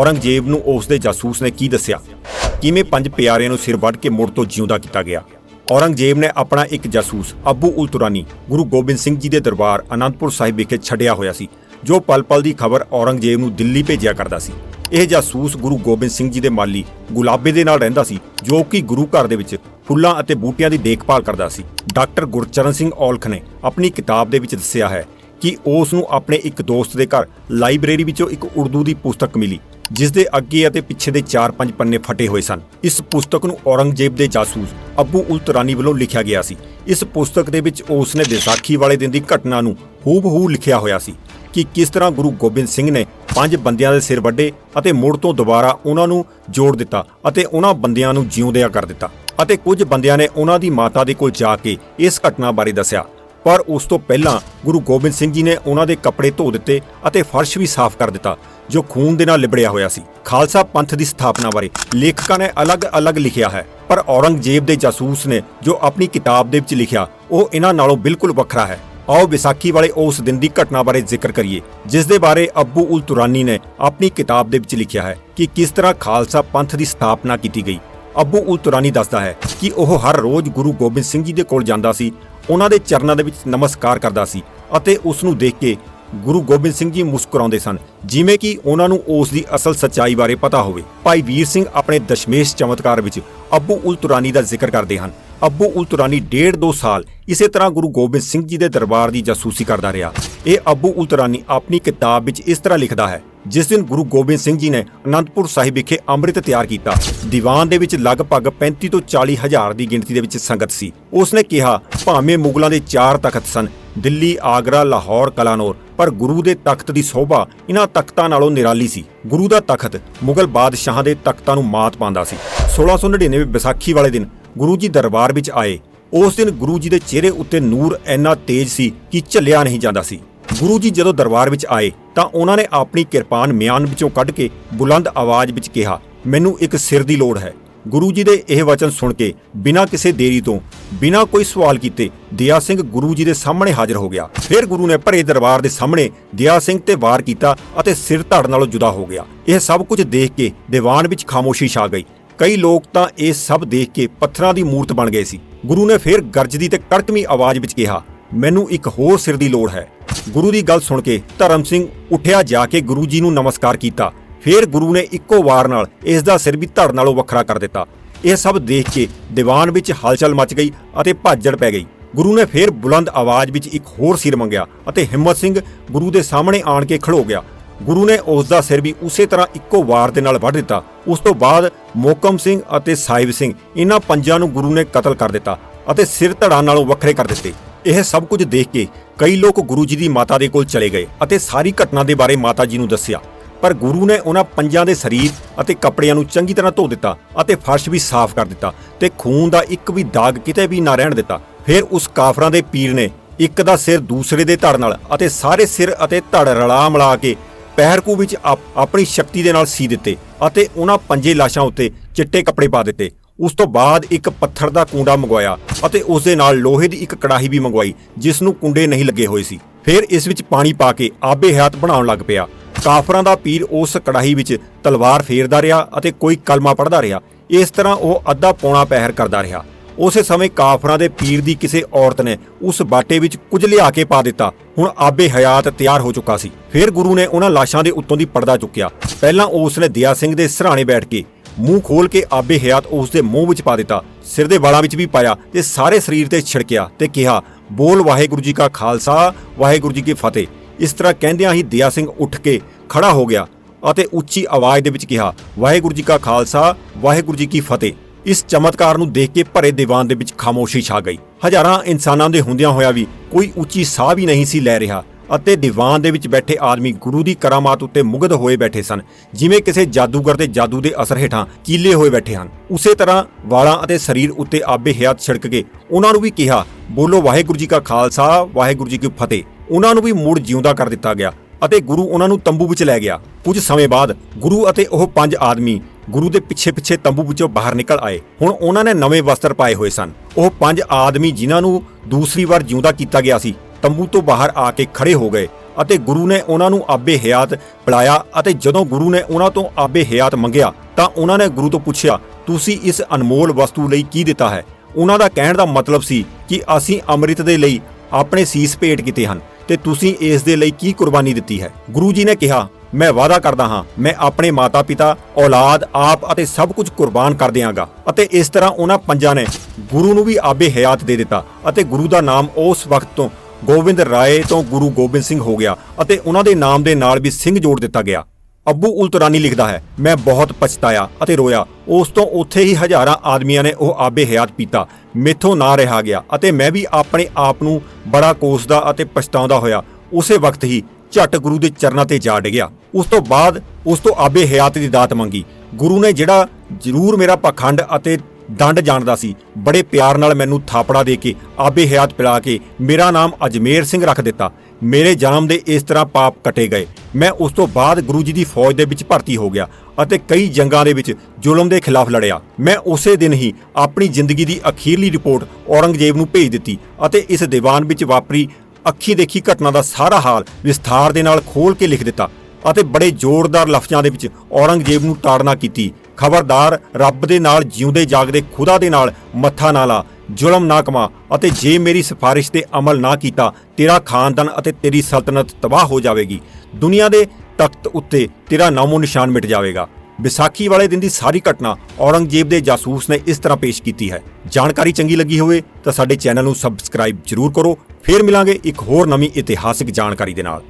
ਔਰੰਗਜ਼ੇਬ ਨੂੰ ਉਸ ਦੇ ਜਾਸੂਸ ਨੇ ਕੀ ਦੱਸਿਆ? ਕਿਵੇਂ ਪੰਜ ਪਿਆਰਿਆਂ ਨੂੰ ਸਿਰ ਵੱਢ ਕੇ ਮੁੜ ਤੋਂ ਜਿਉਂਦਾ ਕੀਤਾ ਗਿਆ? ਔਰੰਗਜ਼ੇਬ ਨੇ ਆਪਣਾ ਇੱਕ ਜਾਸੂਸ, ਅਬੂ ਉਲ ਤੁਰਾਨੀ, ਗੁਰੂ ਗੋਬਿੰਦ ਸਿੰਘ ਜੀ ਦੇ ਦਰਬਾਰ ਅਨੰਦਪੁਰ ਸਾਹਿਬ ਵਿਖੇ ਛੱਡਿਆ ਹੋਇਆ ਸੀ, ਜੋ ਪਲ-ਪਲ ਦੀ ਖਬਰ ਔਰੰਗਜ਼ੇਬ ਨੂੰ ਦਿੱਲੀ ਭੇਜਿਆ ਕਰਦਾ ਸੀ। ਇਹ ਜਾਸੂਸ ਗੁਰੂ ਗੋਬਿੰਦ ਸਿੰਘ ਜੀ ਦੇ ਮਾਲੀ ਗੁਲਾਬੇ ਦੇ ਨਾਲ ਰਹਿੰਦਾ ਸੀ, ਜੋ ਕਿ ਗੁਰੂ ਘਰ ਦੇ ਵਿੱਚ ਫੁੱਲਾਂ ਅਤੇ ਬੂਟਿਆਂ ਦੀ ਦੇਖਭਾਲ ਕਰਦਾ ਸੀ। ਡਾਕਟਰ ਗੁਰਚਰਨ ਸਿੰਘ ਔਲਖ ਨੇ ਆਪਣੀ ਕਿਤਾਬ ਦੇ ਵਿੱਚ ਦੱਸਿਆ ਹੈ ਕਿ ਉਸ ਨੂੰ ਆਪਣੇ ਇੱਕ ਦੋਸਤ ਦੇ ਘਰ ਲਾਇਬ੍ਰੇਰੀ ਵਿੱਚੋਂ ਇੱਕ ਉਰਦੂ ਦੀ ਪੁਸਤਕ ਮਿਲੀ। ਜਿਸ ਦੇ ਅੱਗੇ ਅਤੇ ਪਿੱਛੇ ਦੇ 4-5 ਪੰਨੇ ਫਟੇ ਹੋਏ ਸਨ। ਇਸ ਪੁਸਤਕ ਨੂੰ ਔਰੰਗਜ਼ੇਬ ਦੇ ਜਾਸੂਸ ਅਬੂ ਉਲ ਤੁਰਾਨੀ ਵੱਲੋਂ ਲਿਖਿਆ ਗਿਆ ਸੀ। ਇਸ ਪੁਸਤਕ ਦੇ ਵਿੱਚ ਉਸ ਨੇ ਵਿਸਾਖੀ ਵਾਲੇ ਦਿਨ ਦੀ ਘਟਨਾ ਨੂੰ ਹੂਬਹੂ ਲਿਖਿਆ ਹੋਇਆ ਸੀ ਕਿ ਕਿਸ ਤਰ੍ਹਾਂ ਗੁਰੂ ਗੋਬਿੰਦ ਸਿੰਘ ਨੇ ਪੰਜ ਬੰਦਿਆਂ ਦੇ ਸਿਰ ਵੱਢੇ ਅਤੇ ਮੁੜ ਤੋਂ ਦੁਬਾਰਾ ਉਹਨਾਂ ਨੂੰ ਜੋੜ ਦਿੱਤਾ ਅਤੇ ਉਹਨਾਂ ਬੰਦਿਆਂ ਨੂੰ ਜਿਉਂਦਿਆਂ ਕਰ ਦਿੱਤਾ ਅਤੇ ਕੁਝ ਬੰਦਿਆਂ ਨੇ ਉਹਨਾਂ ਦੀ ਮਾਤਾ ਦੇ ਕੋਲ ਜਾ ਕੇ ਇਸ ਘਟਨਾ ਬਾਰੇ ਦੱਸਿਆ। ਪਰ ਉਸ ਤੋਂ ਪਹਿਲਾਂ ਗੁਰੂ ਗੋਬਿੰਦ ਸਿੰਘ ਜੀ ਨੇ ਉਹਨਾਂ ਦੇ ਕੱਪੜੇ ਧੋ ਦਿੱਤੇ ਅਤੇ ਫਰਸ਼ ਵੀ ਸਾਫ਼ ਕਰ ਦਿੱਤਾ, ਜੋ ਖੂਨ ਦੇ ਨਾਲ ਲਿਬੜਿਆ ਹੋਇਆ ਸੀ। ਖਾਲਸਾ ਪੰਥ ਦੀ ਸਥਾਪਨਾ ਬਾਰੇ ਲੇਖਕਾਂ ਨੇ ਅਲੱਗ-ਅਲੱਗ ਲਿਖਿਆ ਹੈ, ਪਰ ਔਰੰਗਜ਼ੇਬ ਦੇ ਜਾਸੂਸ ਨੇ ਜੋ ਆਪਣੀ ਕਿਤਾਬ ਦੇ ਵਿੱਚ ਲਿਖਿਆ, ਉਹ ਇਹਨਾਂ ਨਾਲੋਂ ਬਿਲਕੁਲ ਵੱਖਰਾ ਹੈ। ਆਓ ਵਿਸਾਖੀ ਵਾਲੇ ਉਸ ਦਿਨ ਦੀ ਘਟਨਾ ਬਾਰੇ ਜ਼ਿਕਰ ਕਰੀਏ, ਜਿਸ ਦੇ ਬਾਰੇ ਅਬੂ ਉਲ ਤੁਰਾਨੀ ਨੇ ਆਪਣੀ ਕਿਤਾਬ ਦੇ ਵਿੱਚ ਲਿਖਿਆ ਹੈ ਕਿ ਕਿਸ ਤਰ੍ਹਾਂ ਖਾਲਸਾ ਪੰਥ ਦੀ ਸਥਾਪਨਾ ਕੀਤੀ ਗਈ। ਅਬੂ ਉਲ ਤੁਰਾਨੀ ਦੱਸਦਾ ਹੈ ਕਿ ਉਹ ਹਰ ਰੋਜ਼ ਗੁਰੂ ਗੋਬਿੰਦ ਸਿੰਘ ਜੀ ਦੇ ਕੋਲ ਜਾਂਦਾ ਸੀ ਉਹਨਾਂ ਦੇ ਚਰਨਾਂ ਦੇ ਵਿੱਚ ਨਮਸਕਾਰ ਕਰਦਾ ਸੀ ਅਤੇ ਉਸ ਨੂੰ ਦੇਖ ਕੇ ਗੁਰੂ ਗੋਬਿੰਦ ਸਿੰਘ ਜੀ ਮੁਸਕਰਾਉਂਦੇ ਸਨ, ਜਿਵੇਂ ਕਿ ਉਹਨਾਂ ਨੂੰ ਉਸ ਦੀ ਅਸਲ ਸੱਚਾਈ ਬਾਰੇ ਪਤਾ ਹੋਵੇ। ਭਾਈ ਵੀਰ ਸਿੰਘ ਆਪਣੇ ਦਸ਼ਮੇਸ਼ ਚਮਤਕਾਰ ਵਿੱਚ ਅੱਬੂ ਉਲ ਤੁਰਾਨੀ ਦਾ ਜ਼ਿਕਰ ਕਰਦੇ ਹਨ। ਅੱਬੂ ਉਲ ਤੁਰਾਨੀ ਡੇਢ ਦੋ ਸਾਲ ਇਸੇ ਤਰ੍ਹਾਂ ਗੁਰੂ ਗੋਬਿੰਦ ਸਿੰਘ ਜੀ ਦੇ ਦਰਬਾਰ ਦੀ ਜਾਸੂਸੀ ਕਰਦਾ ਰਿਹਾ। ਇਹ ਅੱਬੂ ਉਲ ਤੁਰਾਨੀ ਆਪਣੀ ਕਿਤਾਬ ਵਿੱਚ ਇਸ ਤਰ੍ਹਾਂ ਲਿਖਦਾ ਹੈ ਜਿਸ ਦਿਨ ਗੁਰੂ ਗੋਬਿੰਦ ਸਿੰਘ ਜੀ ਨੇ ਅਨੰਦਪੁਰ ਸਾਹਿਬ ਵਿਖੇ ਅੰਮ੍ਰਿਤ ਤਿਆਰ ਕੀਤਾ, ਦੀਵਾਨ ਦੇ ਵਿੱਚ ਲਗਭਗ 35 ਤੋਂ 40 ਹਜ਼ਾਰ ਦੀ ਗਿਣਤੀ ਦੇ ਵਿੱਚ ਸੰਗਤ ਸੀ। ਉਸ ਨੇ ਕਿਹਾ, ਭਾਵੇਂ ਮੁਗਲਾਂ ਦੇ ਚਾਰ ਤਖਤ ਸਨ, ਦਿੱਲੀ, ਆਗਰਾ, ਲਾਹੌਰ, ਕਲਾਨੌਰ, ਪਰ ਗੁਰੂ ਦੇ ਤਖਤ ਦੀ ਸ਼ੋਭਾ ਇਹਨਾਂ ਤਖਤਾਂ ਨਾਲੋਂ ਨਿਰਾਲੀ ਸੀ। ਗੁਰੂ ਦਾ ਤਖਤ ਮੁਗਲ ਬਾਦਸ਼ਾਹਾਂ ਦੇ ਤਖਤਾਂ ਨੂੰ ਮਾਤ ਪਾਉਂਦਾ ਸੀ। 1699 ਵਿਸਾਖੀ ਵਾਲੇ ਦਿਨ ਗੁਰੂ ਜੀ ਦਰਬਾਰ ਵਿੱਚ ਆਏ। ਉਸ ਦਿਨ ਗੁਰੂ ਜੀ ਦੇ ਚਿਹਰੇ ਉੱਤੇ ਨੂਰ ਇੰਨਾ ਤੇਜ਼ ਸੀ ਕਿ ਝੱਲਿਆ ਨਹੀਂ ਜਾਂਦਾ ਸੀ। ਗੁਰੂ ਜੀ ਜਦੋਂ ਦਰਬਾਰ ਵਿੱਚ ਆਏ ਤਾਂ ਉਹਨਾਂ ਨੇ ਆਪਣੀ ਕਿਰਪਾਨ ਮਿਆਨ ਵਿੱਚੋਂ ਕੱਢ ਕੇ ਬੁਲੰਦ ਆਵਾਜ਼ ਵਿੱਚ ਕਿਹਾ, ਮੈਨੂੰ ਇੱਕ ਸਿਰ ਦੀ ਲੋੜ ਹੈ। ਗੁਰੂ ਜੀ ਦੇ ਇਹ ਵਚਨ ਸੁਣ ਕੇ ਬਿਨਾਂ ਕਿਸੇ ਦੇਰੀ ਤੋਂ, ਬਿਨਾਂ ਕੋਈ ਸਵਾਲ ਕੀਤੇ, ਦਿਆ ਸਿੰਘ ਗੁਰੂ ਜੀ ਦੇ ਸਾਹਮਣੇ ਹਾਜ਼ਰ ਹੋ ਗਿਆ। ਫਿਰ ਗੁਰੂ ਨੇ ਭਰੇ ਦਰਬਾਰ ਦੇ ਸਾਹਮਣੇ ਦਿਆ ਸਿੰਘ ਤੇ ਵਾਰ ਕੀਤਾ ਅਤੇ ਸਿਰ ਧੜ ਨਾਲੋਂ ਜੁਦਾ ਹੋ ਗਿਆ। ਇਹ ਸਭ ਕੁਝ ਦੇਖ ਕੇ ਦੀਵਾਨ ਵਿੱਚ ਖਾਮੋਸ਼ੀ ਛਾ ਗਈ। ਕਈ ਲੋਕ ਤਾਂ ਇਹ ਸਭ ਦੇਖ ਕੇ ਪੱਥਰਾਂ ਦੀ ਮੂਰਤ ਬਣ ਗਏ ਸੀ। ਗੁਰੂ ਨੇ ਫਿਰ ਗਰਜਦੀ ਤੇ ਕੜਕਵੀਂ ਆਵਾਜ਼ ਵਿੱਚ ਕਿਹਾ, ਮੈਨੂੰ ਇੱਕ ਹੋਰ ਸਿਰ ਦੀ ਲੋੜ ਹੈ। ਗੁਰੂ ਦੀ ਗੱਲ ਸੁਣ ਕੇ ਧਰਮ ਸਿੰਘ ਉੱਠਿਆ ਜਾ ਕੇ ਗੁਰੂ ਜੀ ਨੂੰ ਨਮਸਕਾਰ ਕੀਤਾ। ਫਿਰ ਗੁਰੂ ਨੇ ਇੱਕੋ ਵਾਰ ਨਾਲ ਇਸ ਦਾ ਸਿਰ ਵੀ ਧੜ ਨਾਲੋਂ ਵੱਖਰਾ ਕਰ ਦਿੱਤਾ। ਇਹ ਸਭ ਦੇਖ ਕੇ ਦੀਵਾਨ ਵਿੱਚ ਹਲਚਲ ਮਚ ਗਈ ਅਤੇ ਭਾਜੜ ਪੈ ਗਈ। ਗੁਰੂ ਨੇ ਫਿਰ ਬੁਲੰਦ ਆਵਾਜ਼ ਵਿੱਚ ਇੱਕ ਹੋਰ ਸਿਰ ਮੰਗਿਆ ਅਤੇ ਹਿੰਮਤ ਸਿੰਘ ਗੁਰੂ ਦੇ ਸਾਹਮਣੇ ਆਣ ਕੇ ਖੜੋ ਗਿਆ। ਗੁਰੂ ਨੇ ਉਸ ਦਾ ਸਿਰ ਵੀ ਉਸੇ ਤਰ੍ਹਾਂ ਇੱਕੋ ਵਾਰ ਦੇ ਨਾਲ ਵੱਢ ਦਿੱਤਾ। ਉਸ ਤੋਂ ਬਾਅਦ ਮੋਕਮ ਸਿੰਘ ਅਤੇ ਸਾਹਿਬ ਸਿੰਘ ਇਹਨਾਂ ਪੰਜਾਂ ਨੂੰ ਗੁਰੂ ਨੇ ਕਤਲ ਕਰ ਦਿੱਤਾ ਅਤੇ ਸਿਰ ਧੜਾਂ ਨਾਲੋਂ ਵੱਖਰੇ ਕਰ ਦਿੱਤੇ। ਇਹ ਸਭ ਕੁਝ ਦੇਖ ਕੇ ਕਈ ਲੋਕ ਗੁਰੂ ਜੀ ਦੀ ਮਾਤਾ ਦੇ ਕੋਲ ਚਲੇ ਗਏ ਅਤੇ ਸਾਰੀ ਘਟਨਾ ਦੇ ਬਾਰੇ ਮਾਤਾ ਜੀ ਨੂੰ ਦੱਸਿਆ। ਪਰ ਗੁਰੂ ਨੇ ਉਹਨਾਂ ਪੰਜਾਂ ਦੇ ਸਰੀਰ ਅਤੇ ਕੱਪੜਿਆਂ ਨੂੰ ਚੰਗੀ ਤਰ੍ਹਾਂ ਧੋ ਦਿੱਤਾ ਅਤੇ ਫਰਸ਼ ਵੀ ਸਾਫ਼ ਕਰ ਦਿੱਤਾ ਤੇ ਖੂਨ ਦਾ ਇੱਕ ਵੀ ਦਾਗ ਕਿਤੇ ਵੀ ਨਾ ਰਹਿਣ ਦਿੱਤਾ। ਫਿਰ ਉਸ ਕਾਫਰਾਂ ਦੇ ਪੀਰ ਨੇ ਇੱਕ ਦਾ ਸਿਰ ਦੂਸਰੇ ਦੇ ਧੜ ਨਾਲ ਅਤੇ ਸਾਰੇ ਸਿਰ ਅਤੇ ਧੜ ਰਲਾ ਮਿਲਾ ਕੇ ਪਹਿਰਕੂ ਵਿੱਚ ਆਪਣੀ ਸ਼ਕਤੀ ਦੇ ਨਾਲ ਸੀ ਦਿੱਤੇ ਅਤੇ ਉਹਨਾਂ ਪੰਜੇ ਲਾਸ਼ਾਂ ਉੱਤੇ ਚਿੱਟੇ ਕੱਪੜੇ ਪਾ ਦਿੱਤੇ। ਉਸ ਤੋਂ ਬਾਅਦ ਇੱਕ ਪੱਥਰ ਦਾ ਕੁੰਡਾ ਮੰਗਵਾਇਆ ਅਤੇ ਉਸ ਦੇ ਨਾਲ ਲੋਹੇ ਦੀ ਇੱਕ ਕੜਾਹੀ ਵੀ ਮੰਗਵਾਈ, ਜਿਸ ਨੂੰ ਕੁੰਡੇ ਨਹੀਂ ਲੱਗੇ ਹੋਏ ਸੀ। ਫਿਰ ਇਸ ਵਿੱਚ ਪਾਣੀ ਪਾ ਕੇ ਆਬੇ ਹਯਾਤ ਬਣਾਉਣ ਲੱਗ ਪਿਆ। ਕਾਫਰਾਂ ਦਾ ਪੀਰ ਉਸ ਕੜਾਹੀ ਵਿੱਚ ਤਲਵਾਰ ਫੇਰਦਾ ਰਿਹਾ ਅਤੇ ਕੋਈ ਕਲਮਾ ਪੜ੍ਹਦਾ ਰਿਹਾ। ਇਸ ਤਰ੍ਹਾਂ ਉਹ ਅੱਧਾ ਪੌਣਾ ਪਹਿਰ ਕਰਦਾ ਰਿਹਾ। ਉਸੇ ਸਮੇਂ ਕਾਫਰਾਂ ਦੇ ਪੀਰ ਦੀ ਕਿਸੇ ਔਰਤ ਨੇ ਉਸ ਬਾਟੇ ਵਿੱਚ ਕੁਝ ਲਿਆ ਕੇ ਪਾ ਦਿੱਤਾ। ਹੁਣ ਆਬੇ ਹਯਾਤ ਤਿਆਰ ਹੋ ਚੁੱਕਾ ਸੀ। ਫਿਰ ਗੁਰੂ ਨੇ ਉਹਨਾਂ ਲਾਸ਼ਾਂ ਦੇ ਉੱਤੋਂ ਦੀ ਪਰਦਾ ਚੁੱਕਿਆ। ਪਹਿਲਾਂ ਉਸ ਨੇ ਦਿਆ ਸਿੰਘ ਦੇ ਸਰਾਣੇ ਬੈਠ ਕੇ ਮੂੰਹ ਖੋਲ ਕੇ ਆਬੇ ਹਯਾਤ ਉਸ ਦੇ ਮੂੰਹ ਵਿੱਚ ਪਾ ਦਿੱਤਾ। ਸਿਰ ਦੇ ਵਾਲਾਂ ਵਿੱਚ ਵੀ ਪਾਇਆ ਤੇ ਸਾਰੇ ਸਰੀਰ ਤੇ ਛਿੜਕਿਆ ਤੇ ਕਿਹਾ, ਬੋਲ ਵਾਹਿਗੁਰੂ ਜੀ ਕਾ ਖਾਲਸਾ, ਵਾਹਿਗੁਰੂ ਜੀ ਕੀ ਫਤਿਹ। ਇਸ ਤਰ੍ਹਾਂ ਕਹਿੰਦਿਆਂ ਹੀ ਦਿਆ ਸਿੰਘ ਉੱਠ ਕੇ ਖੜਾ ਹੋ ਗਿਆ ਅਤੇ ਉੱਚੀ ਆਵਾਜ਼ ਦੇ ਵਿੱਚ ਕਿਹਾ, ਵਾਹਿਗੁਰੂ ਜੀ ਕਾ ਖਾਲਸਾ, ਵਾਹਿਗੁਰੂ ਜੀ ਕੀ ਫਤਿਹ। ਇਸ ਚਮਤਕਾਰ ਨੂੰ ਦੇਖ ਕੇ ਭਰੇ ਦੀਵਾਨ ਦੇ ਵਿੱਚ ਖਾਮੋਸ਼ੀ ਛਾ ਗਈ। ਹਜ਼ਾਰਾਂ ਇਨਸਾਨਾਂ ਦੇ ਹੁੰਦਿਆਂ ਹੋਇਆ ਵੀ ਕੋਈ ਉੱਚੀ ਸਾਹ ਵੀ ਨਹੀਂ ਸੀ ਲੈ ਰਿਹਾ। ਅਤੇ ਦੀਵਾਨ ਦੇ ਵਿੱਚ ਬੈਠੇ ਆਦਮੀ ਗੁਰੂ ਦੀ ਕਰਾਮਾਤ ਉੱਤੇ ਮੁਗਧ ਹੋਏ ਬੈਠੇ ਸਨ। ਜਿਵੇਂ ਕਿਸੇ ਜਾਦੂਗਰ ਦੇ ਜਾਦੂ ਦੇ ਅਸਰ ਹੇਠਾਂ ਕੀਲੇ ਹੋਏ ਬੈਠੇ ਹਨ। ਉਸੇ ਤਰ੍ਹਾਂ ਵਾਲਾਂ ਅਤੇ ਸਰੀਰ ਉੱਤੇ ਆਬੇ ਹਯਾਤ ਛਿੜਕ ਕੇ ਉਹਨਾਂ ਨੂੰ ਵੀ ਕਿਹਾ, ਬੋਲੋ ਵਾਹਿਗੁਰੂ ਜੀ ਕਾ ਖਾਲਸਾ, ਵਾਹਿਗੁਰੂ ਜੀ ਕੀ ਫਤਿਹ। ਉਹਨਾਂ ਨੂੰ ਵੀ ਮੁੜ ਜਿਉਂਦਾ ਕਰ ਦਿੱਤਾ ਗਿਆ ਅਤੇ ਗੁਰੂ ਉਹਨਾਂ ਨੂੰ ਤੰਬੂ ਵਿੱਚ ਲੈ ਗਿਆ। ਕੁਝ ਸਮੇਂ ਬਾਅਦ ਗੁਰੂ ਅਤੇ ਉਹ ਪੰਜ ਆਦਮੀ ਗੁਰੂ ਦੇ ਪਿੱਛੇ ਪਿੱਛੇ ਤੰਬੂ ਵਿੱਚੋਂ ਬਾਹਰ ਨਿਕਲ ਆਏ। ਹੁਣ ਉਹਨਾਂ ਨੇ ਨਵੇਂ ਵਸਤਰ ਪਾਏ ਹੋਏ ਸਨ। ਉਹ ਪੰਜ ਆਦਮੀ ਜਿਨ੍ਹਾਂ ਨੂੰ ਦੂਸਰੀ ਵਾਰ ਜਿਉਂਦਾ ਕੀਤਾ ਗਿਆ ਸੀ ਤੰਬੂ ਤੋਂ ਬਾਹਰ ਆ ਕੇ ਖੜੇ ਹੋ ਗਏ ਅਤੇ ਗੁਰੂ ਨੇ ਉਹਨਾਂ ਨੂੰ ਆਬੇ ਹਯਾਤ ਪਿਲਾਇਆ ਅਤੇ ਜਦੋਂ ਗੁਰੂ ਨੇ ਉਹਨਾਂ ਤੋਂ ਆਬੇ ਹਯਾਤ ਮੰਗਿਆ ਤਾਂ ਉਹਨਾਂ ਨੇ ਗੁਰੂ ਤੋਂ ਪੁੱਛਿਆ, ਤੁਸੀਂ ਇਸ ਅਨਮੋਲ ਵਸਤੂ ਲਈ ਕੀ ਦਿੱਤਾ ਹੈ? ਉਹਨਾਂ ਦਾ ਕਹਿਣ ਦਾ ਮਤਲਬ ਸੀ ਕਿ ਅਸੀਂ ਅੰਮ੍ਰਿਤ ਦੇ ਲਈ ਆਪਣੇ ਸੀਸ ਭੇਟ ਕੀਤੇ ਹਨ ਤੇ ਤੁਸੀਂ ਇਸ ਦੇ ਲਈ ਕੀ ਕੁਰਬਾਨੀ ਦਿੱਤੀ ਹੈ? ਗੁਰੂ ਜੀ ਨੇ ਕਿਹਾ, ਮੈਂ ਵਾਅਦਾ ਕਰਦਾ ਹਾਂ, ਮੈਂ ਆਪਣੇ ਮਾਤਾ-ਪਿਤਾ, ਔਲਾਦ, ਆਪ ਅਤੇ ਸਭ ਕੁਝ ਕੁਰਬਾਨ ਕਰ ਦਿਆਂਗਾ। ਅਤੇ ਇਸ ਤਰ੍ਹਾਂ ਉਹਨਾਂ ਪੰਜਾਂ ਨੇ ਗੁਰੂ ਨੂੰ ਵੀ ਆਬੇ ਹਯਾਤ ਦੇ ਦਿੱਤਾ ਅਤੇ ਗੁਰੂ ਦਾ ਨਾਮ ਉਸ ਵਕਤ ਤੋਂ ਗੋਬਿੰਦ ਰਾਏ ਤੋਂ ਗੁਰੂ ਗੋਬਿੰਦ ਸਿੰਘ ਹੋ ਗਿਆ ਅਤੇ ਉਹਨਾਂ ਦੇ ਨਾਮ ਦੇ ਨਾਲ ਵੀ ਸਿੰਘ ਜੋੜ ਦਿੱਤਾ ਗਿਆ। ਅੱਬੂ ਉਲ ਲਿਖਦਾ ਹੈ, ਮੈਂ ਬਹੁਤ ਪਛਤਾਇਆ ਅਤੇ ਰੋਇਆ। ਉਸ ਤੋਂ ਉੱਥੇ ਹੀ ਹਜ਼ਾਰਾਂ ਆਦਮੀਆਂ ਨੇ ਉਹ ਆਬੇ ਹਯਾਤ ਪੀਤਾ। ਮੇਥੋਂ ਨਾ ਰਿਹਾ ਗਿਆ ਅਤੇ ਮੈਂ ਵੀ ਆਪਣੇ ਆਪ ਨੂੰ ਬੜਾ ਕੋਸਦਾ ਅਤੇ ਪਛਤਾਉਂਦਾ ਹੋਇਆ। ਉਸੇ ਵਕਤ ਹੀ ਝਟ ਗੁਰੂ ਦੇ ਚਰਨਾਂ ਤੇ ਜਾ ਡਿੱਗਿਆ। ਉਸ ਤੋਂ ਬਾਅਦ ਉਸ ਤੋਂ ਆਬੇ ਹਯਾਤ ਦੀ ਦਾਤ ਮੰਗੀ। ਗੁਰੂ ਨੇ ਜਿਹੜਾ ਜ਼ਰੂਰ ਮੇਰਾ ਪਖੰਡ ਅਤੇ ਡੰਡ ਜਾਣਦਾ ਸੀ। ਬੜੇ ਪਿਆਰ ਨਾਲ ਮੈਨੂੰ ਥਾਪੜਾ ਦੇ ਕੇ, ਆਬੇ ਹਯਾਤ ਪਿਲਾ ਕੇ ਮੇਰਾ ਨਾਮ ਅਜਮੇਰ ਸਿੰਘ ਰੱਖ ਦਿੱਤਾ। ਮੇਰੇ ਜਨਮ ਦੇ ਇਸ ਤਰ੍ਹਾਂ ਪਾਪ ਕਟੇ ਗਏ। ਮੈਂ ਉਸ ਤੋਂ ਬਾਅਦ ਗੁਰੂ ਜੀ ਦੀ ਫੌਜ ਦੇ ਵਿੱਚ ਭਰਤੀ ਹੋ ਗਿਆ ਅਤੇ ਕਈ ਜੰਗਾਂ ਦੇ ਵਿੱਚ ਜ਼ੁਲਮ ਦੇ ਖਿਲਾਫ ਲੜਿਆ। ਮੈਂ ਉਸੇ ਦਿਨ ਹੀ ਆਪਣੀ ਜ਼ਿੰਦਗੀ ਦੀ ਅਖੀਰਲੀ ਰਿਪੋਰਟ ਔਰੰਗਜ਼ੇਬ ਨੂੰ ਭੇਜ ਦਿੱਤੀ ਅਤੇ ਇਸ ਦੀਵਾਨ ਵਿੱਚ ਵਾਪਰੀ ਅੱਖੀ ਦੇਖੀ ਘਟਨਾ ਦਾ ਸਾਰਾ ਹਾਲ ਵਿਸਥਾਰ ਦੇ ਨਾਲ ਖੋਲ ਕੇ ਲਿਖ ਦਿੱਤਾ ਅਤੇ ਬੜੇ ਜ਼ੋਰਦਾਰ ਲਫ਼ਜ਼ਾਂ ਦੇ ਵਿੱਚ ਔਰੰਗਜ਼ੇਬ ਨੂੰ ਤਾੜਨਾ ਕੀਤੀ। ਖਬਰਦਾਰ ਰੱਬ ਦੇ ਨਾਲ ਜਿਉਂਦੇ ਜਾਗਦੇ ਖੁਦਾ ਦੇ ਨਾਲ ਮੱਥਾ ਨਾ ਲਾ, ਜ਼ੁਲਮ ਨਾ ਕਮਾ ਅਤੇ ਜੇ ਮੇਰੀ ਸਿਫਾਰਿਸ਼ ਤੇ ਅਮਲ ਨਾ ਕੀਤਾ, ਤੇਰਾ ਖਾਨਦਾਨ ਅਤੇ ਤੇਰੀ ਸਲਤਨਤ ਤਬਾਹ ਹੋ ਜਾਵੇਗੀ। ਦੁਨੀਆ ਦੇ ਤਖਤ ਉੱਤੇ ਤੇਰਾ ਨਾਮੋ ਨਿਸ਼ਾਨ ਮਿਟ ਜਾਵੇਗਾ। ਵਿਸਾਖੀ ਵਾਲੇ ਦਿਨ ਦੀ ਸਾਰੀ ਘਟਨਾ ਔਰੰਗਜ਼ੇਬ ਦੇ ਜਾਸੂਸ ਨੇ ਇਸ ਤਰ੍ਹਾਂ ਪੇਸ਼ ਕੀਤੀ ਹੈ। ਜਾਣਕਾਰੀ ਚੰਗੀ ਲੱਗੀ ਹੋਵੇ ਤਾਂ ਸਾਡੇ ਚੈਨਲ ਨੂੰ ਸਬਸਕ੍ਰਾਈਬ ਜ਼ਰੂਰ ਕਰੋ। ਫੇਰ ਮਿਲਾਂਗੇ ਇੱਕ ਹੋਰ ਨਵੀਂ ਇਤਿਹਾਸਿਕ ਜਾਣਕਾਰੀ ਦੇ ਨਾਲ।